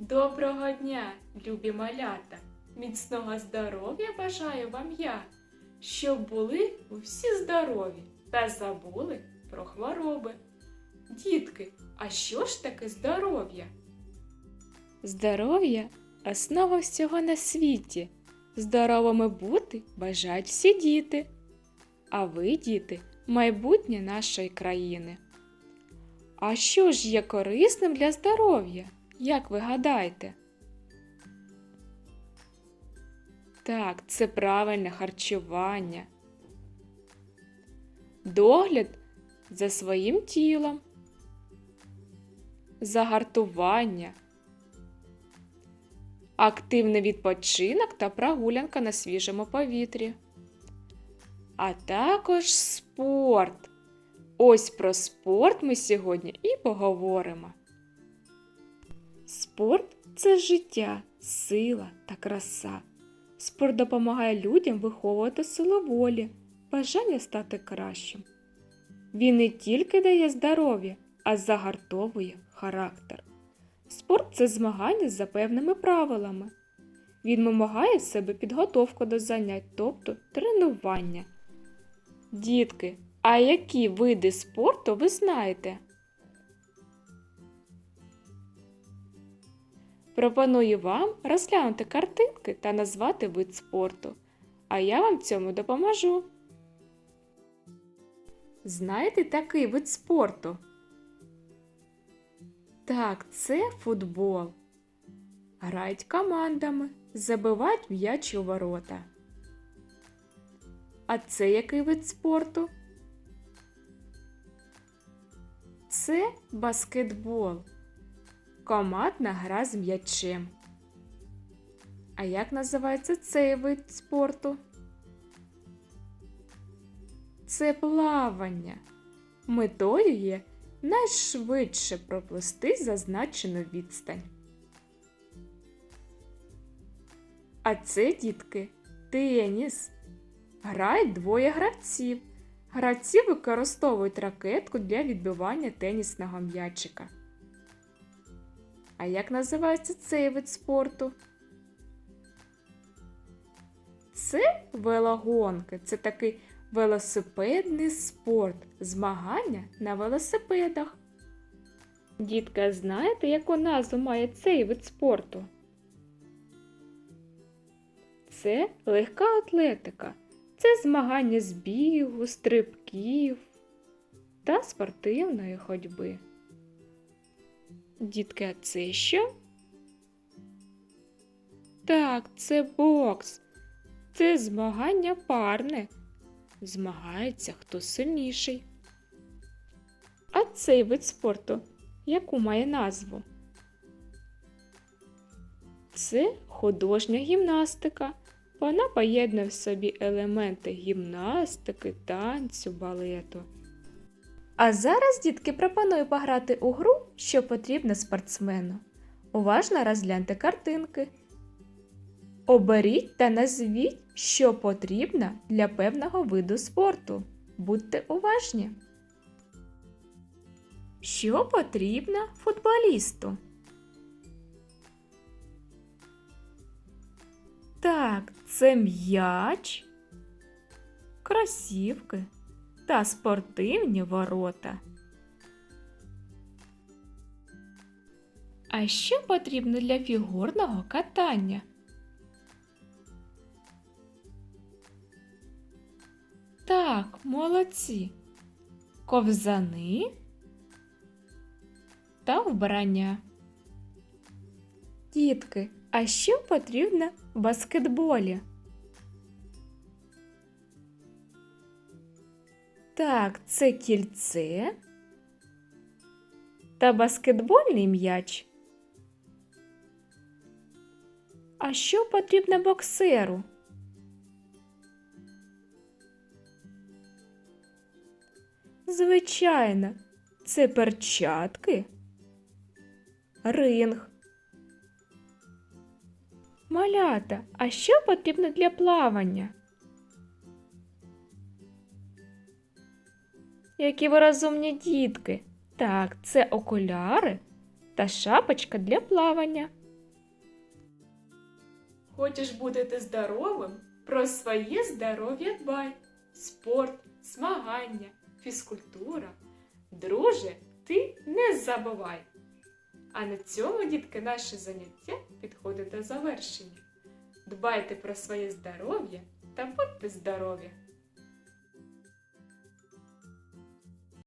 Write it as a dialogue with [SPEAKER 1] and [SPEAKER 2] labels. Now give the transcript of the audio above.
[SPEAKER 1] Доброго дня, любі малята! Міцного здоров'я бажаю вам я, щоб були всі здорові та забули про хвороби. Дітки, а що ж таке здоров'я? Здоров'я основа всього на світі. Здоровими бути бажають всі діти. А ви, діти, майбутнє нашої країни. А що ж є корисним для здоров'я? Як ви гадаєте? Так, це правильне харчування. Догляд за своїм тілом. Загартування. Активний відпочинок та прогулянка на свіжому повітрі. А також спорт. Ось про спорт ми сьогодні і поговоримо. Спорт це життя, сила та краса. Спорт допомагає людям виховувати силу волі, бажання стати кращим. Він не тільки дає здоров'я, а загартовує характер. Спорт це змагання за певними правилами. Він вимагає в себе підготовку до занять, тобто тренування. Дітки, а які види спорту ви знаєте? Пропоную вам розглянути картинки та назвати вид спорту, а я вам цьому допоможу. Знаєте такий вид спорту? Так, це футбол. Грають командами, забивають м'яч у ворота. А це який вид спорту? Це баскетбол. Командна гра з м'ячем. А як називається цей вид спорту? Це плавання. Метою є найшвидше проплисти зазначену відстань. А це, дітки, теніс. Грають двоє гравців. Гравці використовують ракетку для відбивання тенісного м'ячика. А як називається цей вид спорту? Це велогонки. Це такий велосипедний спорт. Змагання на велосипедах. Дітка, знаєте, яку назву має цей вид спорту? Це легка атлетика. Це змагання з бігу, стрибків та спортивної ходьби. Дітки, а це що? Так, це бокс. Це змагання парне. Змагається хто сильніший. А цей вид спорту яку має назву? Це художня гімнастика. Вона поєднує в собі елементи гімнастики, танцю, балету. А зараз, дітки, пропоную пограти у гру, що потрібно спортсмену. Уважно розгляньте картинки. Оберіть та назвіть, що потрібно для певного виду спорту. Будьте уважні. Що потрібно футболісту? Так, це м'яч, кросівки та спортивні ворота. А що потрібно для фігурного катання? Так, молодці. Ковзани та вбрання. Дітки, а що потрібно в баскетболі? Так, це кільце та баскетбольний м'яч. А що потрібно боксеру? Звичайно, це перчатки, ринг. Малята, а що потрібно для плавання? Які ви розумні дітки. Так, це окуляри та шапочка для плавання. Хочеш бути здоровим? Про своє здоров'я дбай. Спорт, змагання, фізкультура. Друже, ти не забувай. А на цьому, дітки, наше заняття підходить до завершення. Дбайте про своє здоров'я та будьте здорові!